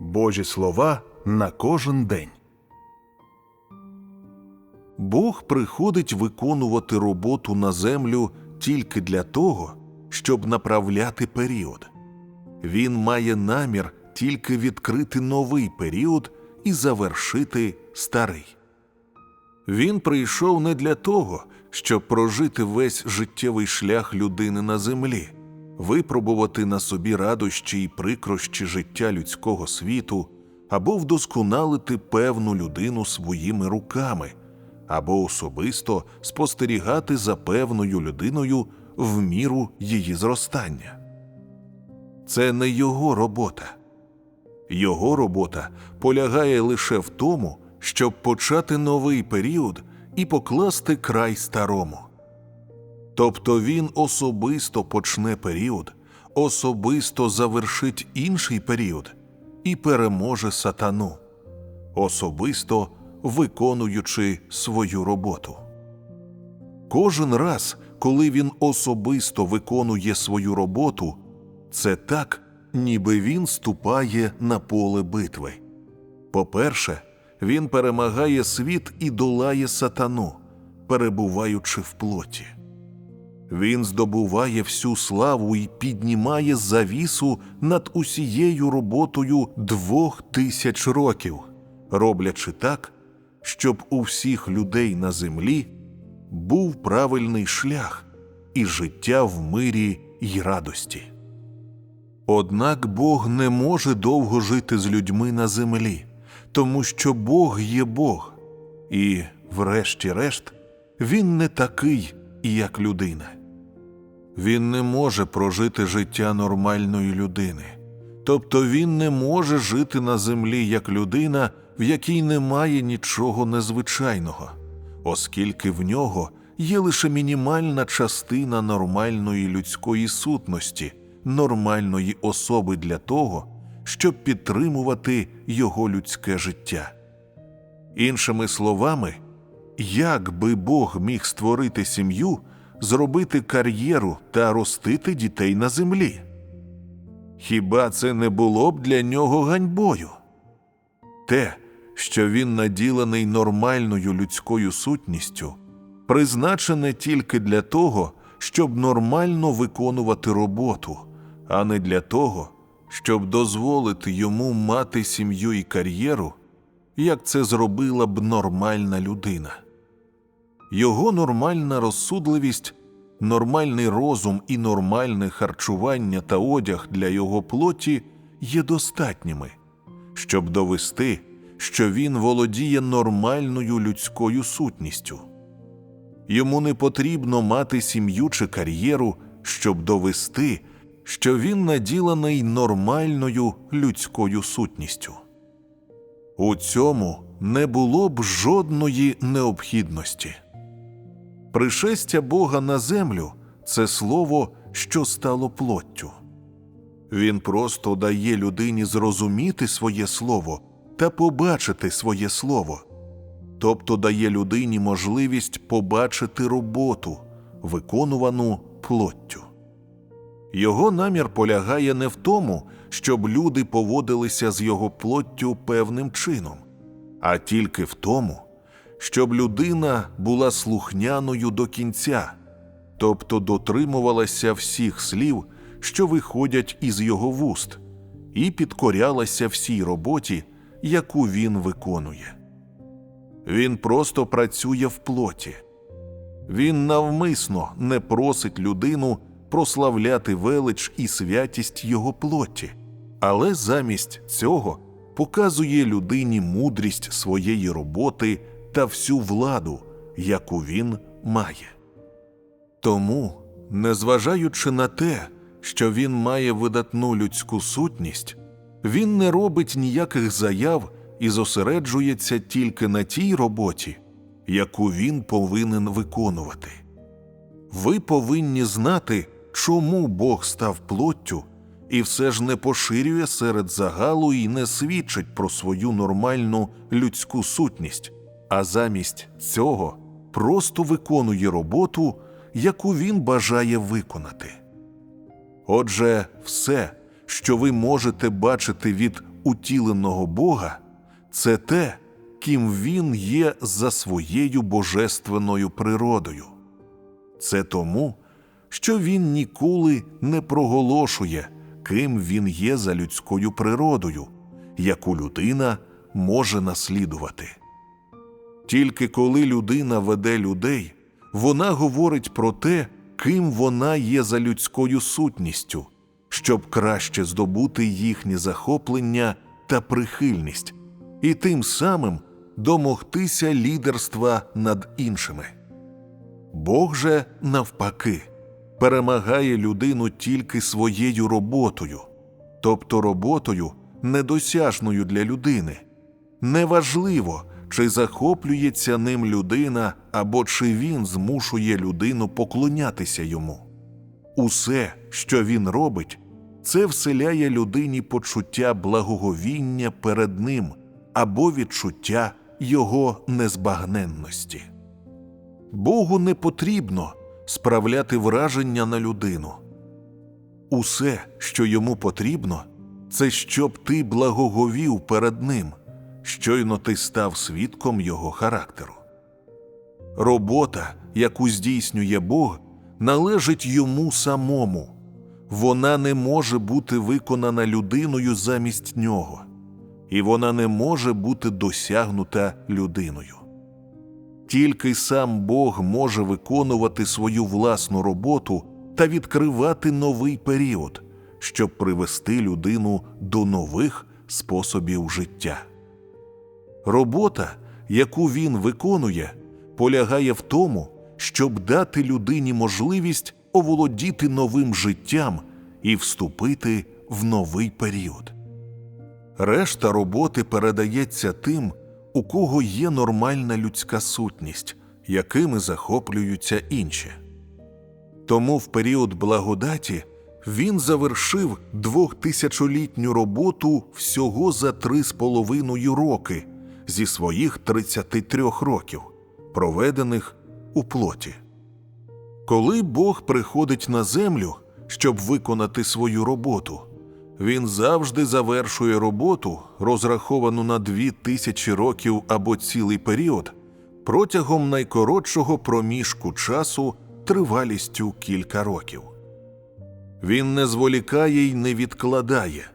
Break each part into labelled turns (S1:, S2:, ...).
S1: Божі слова на кожен день. Бог приходить виконувати роботу на землю тільки для того, щоб направляти період. Він має намір тільки відкрити новий період і завершити старий. Він прийшов не для того, щоб прожити весь життєвий шлях людини на землі, випробувати на собі радощі і прикрощі життя людського світу, або вдосконалити певну людину своїми руками, або особисто спостерігати за певною людиною в міру її зростання. Це не його робота. Його робота полягає лише в тому, щоб почати новий період і покласти край старому. Тобто він особисто почне період, особисто завершить інший період і переможе сатану, особисто виконуючи свою роботу. Кожен раз, коли він особисто виконує свою роботу, це так, ніби він ступає на поле битви. По-перше, він перемагає світ і долає сатану, перебуваючи в плоті. Він здобуває всю славу і піднімає завісу над усією роботою двох тисяч років, роблячи так, щоб у всіх людей на землі був правильний шлях і життя в мирі й радості. Однак Бог не може довго жити з людьми на землі, тому що Бог є Бог, і, врешті-решт, Він не такий, як людина. Він не може прожити життя нормальної людини, тобто він не може жити на землі як людина, в якій немає нічого незвичайного, оскільки в нього є лише мінімальна частина нормальної людської сутності, нормальної особи для того, щоб підтримувати його людське життя. Іншими словами, як би Бог міг створити сім'ю, зробити кар'єру та ростити дітей на землі? Хіба це не було б для нього ганьбою? Те, що він наділений нормальною людською сутністю, призначене тільки для того, щоб нормально виконувати роботу, а не для того, щоб дозволити йому мати сім'ю і кар'єру, як це зробила б нормальна людина. Його нормальна розсудливість, нормальний розум і нормальне харчування та одяг для його плоті є достатніми, щоб довести, що він володіє нормальною людською сутністю. Йому не потрібно мати сім'ю чи кар'єру, щоб довести, що він наділений нормальною людською сутністю. У цьому не було б жодної необхідності. Пришестя Бога на землю це слово, що стало плоттю. Він просто дає людині зрозуміти своє слово та побачити своє слово, тобто дає людині можливість побачити роботу, виконувану плоттю. Його намір полягає не в тому, щоб люди поводилися з його плоттю певним чином, а тільки в тому, щоб людина була слухняною до кінця, тобто дотримувалася всіх слів, що виходять із його вуст, і підкорялася всій роботі, яку він виконує. Він просто працює в плоті. Він навмисно не просить людину прославляти велич і святість його плоті, але замість цього показує людині мудрість своєї роботи та всю владу, яку він має. Тому, незважаючи на те, що він має видатну людську сутність, він не робить ніяких заяв і зосереджується тільки на тій роботі, яку він повинен виконувати. Ви повинні знати, чому Бог став плоттю і все ж не поширює серед загалу і не свідчить про свою нормальну людську сутність, а замість цього просто виконує роботу, яку він бажає виконати. Отже, все, що ви можете бачити від утіленого Бога це те, ким він є за своєю божественною природою. Це тому, що він ніколи не проголошує, ким він є за людською природою, яку людина може наслідувати. Тільки коли людина веде людей, вона говорить про те, ким вона є за людською сутністю, щоб краще здобути їхнє захоплення та прихильність, і тим самим домогтися лідерства над іншими. Бог же, навпаки, перемагає людину тільки своєю роботою, тобто роботою, недосяжною для людини. Неважливо, чи захоплюється ним людина або чи він змушує людину поклонятися йому. Усе, що він робить, це вселяє людині почуття благоговіння перед ним або відчуття його незбагненності. Богу не потрібно справляти враження на людину. Усе, що йому потрібно, це щоб ти благоговів перед ним, щойно ти став свідком його характеру. Робота, яку здійснює Бог, належить йому самому. Вона не може бути виконана людиною замість нього, і вона не може бути досягнута людиною. Тільки сам Бог може виконувати свою власну роботу та відкривати новий період, щоб привести людину до нових способів життя. Робота, яку він виконує, полягає в тому, щоб дати людині можливість оволодіти новим життям і вступити в новий період. Решта роботи передається тим, у кого є нормальна людська сутність, якими захоплюються інші. Тому в період благодаті він завершив двохтисячолітню роботу всього за три з половиною роки зі своїх 33 років, проведених у плоті. Коли Бог приходить на землю, щоб виконати свою роботу, він завжди завершує роботу, розраховану на дві тисячі років або цілий період, протягом найкоротшого проміжку часу тривалістю кілька років. Він не зволікає й не відкладає,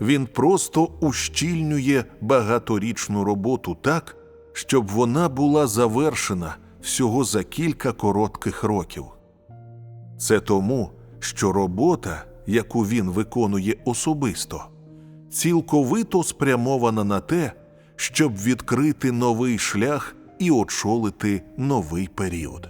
S1: він просто ущільнює багаторічну роботу так, щоб вона була завершена всього за кілька коротких років. Це тому, що робота, яку він виконує особисто, цілковито спрямована на те, щоб відкрити новий шлях і очолити новий період.